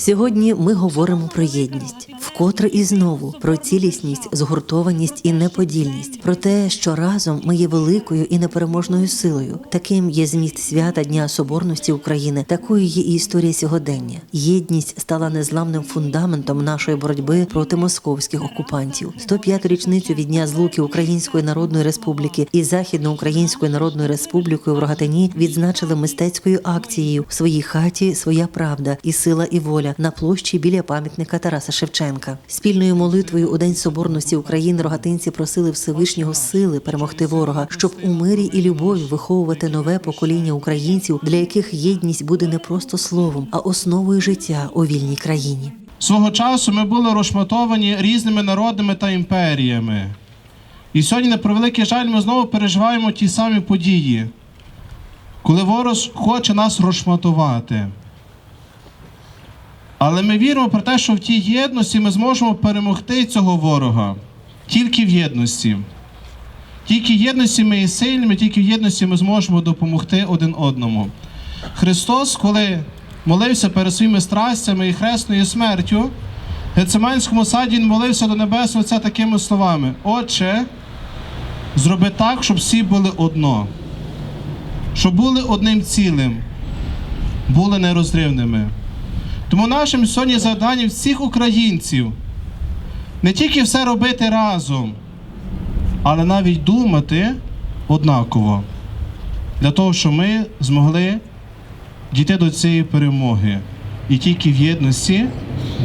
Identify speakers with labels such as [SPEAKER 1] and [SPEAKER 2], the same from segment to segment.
[SPEAKER 1] Сьогодні ми говоримо про єдність, вкотре і знову про цілісність, згуртованість і неподільність, про те, що разом ми є великою і непереможною силою. Таким є зміст свята Дня Соборності України, такою є і історія сьогодення. Єдність стала незламним фундаментом нашої боротьби проти московських окупантів. 105 річницю від дня злуки Української Народної Республіки і Західноукраїнської Народної Республіки в Рогатині відзначили мистецькою акцією в своїй хаті своя правда і сила і воля на площі біля пам'ятника Тараса Шевченка. Спільною молитвою у День Соборності України рогатинці просили Всевишнього сили перемогти ворога, щоб у мирі і любові виховувати нове покоління українців, для яких єдність буде не просто словом, а основою життя у вільній країні.
[SPEAKER 2] Свого часу ми були розшматовані різними народами та імперіями. І сьогодні, на превеликий жаль, ми знову переживаємо ті самі події, коли ворог хоче нас розшматувати. Але ми віримо про те, що в тій єдності ми зможемо перемогти цього ворога тільки в єдності. Тільки в єдності ми є сильними, тільки в єдності ми зможемо допомогти один одному. Христос, коли молився перед своїми страстями і хресною смертю, в Гециманському саді він молився до Небесного Отця такими словами: Отче, зроби так, щоб всі були одно, щоб були одним цілим, були нерозривними. Тому нашим сьогодні завданням всіх українців не тільки все робити разом, але навіть думати однаково, для того, щоб ми змогли дійти до цієї перемоги. І тільки в єдності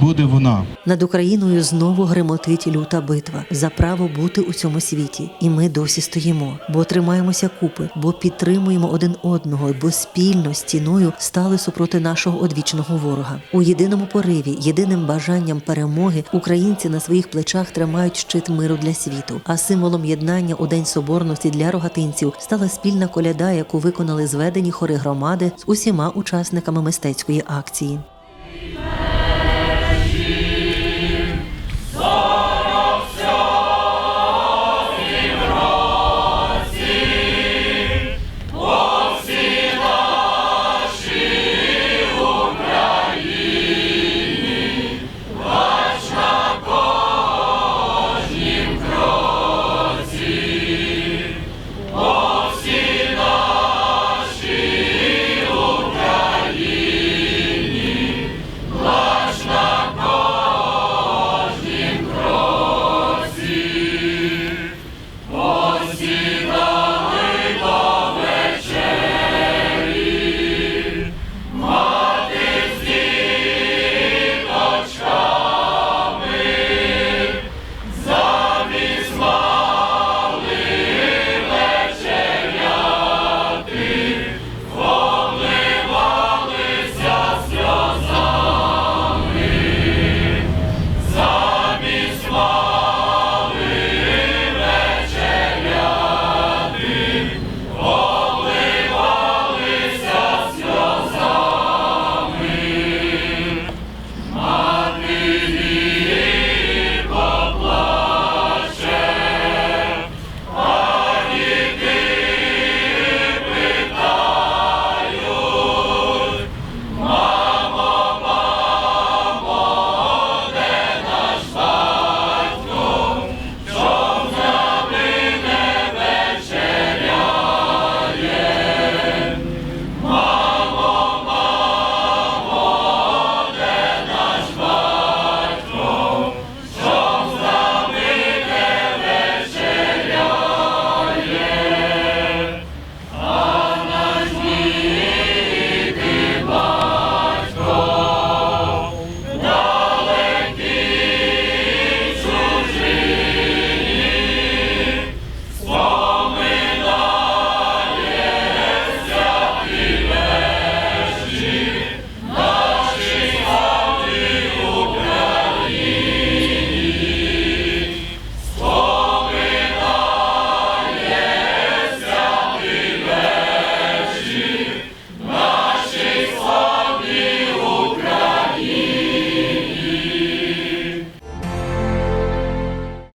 [SPEAKER 2] буде вона.
[SPEAKER 1] Над Україною знову гремотить люта битва за право бути у цьому світі, і ми досі стоїмо, бо тримаємося купи, бо підтримуємо один одного, бо спільно стіною стали супроти нашого одвічного ворога. У єдиному пориві, єдиним бажанням перемоги українці на своїх плечах тримають щит миру для світу. А символом єднання у день соборності для рогатинців стала спільна коляда, яку виконали зведені хори громади з усіма учасниками мистецької акції.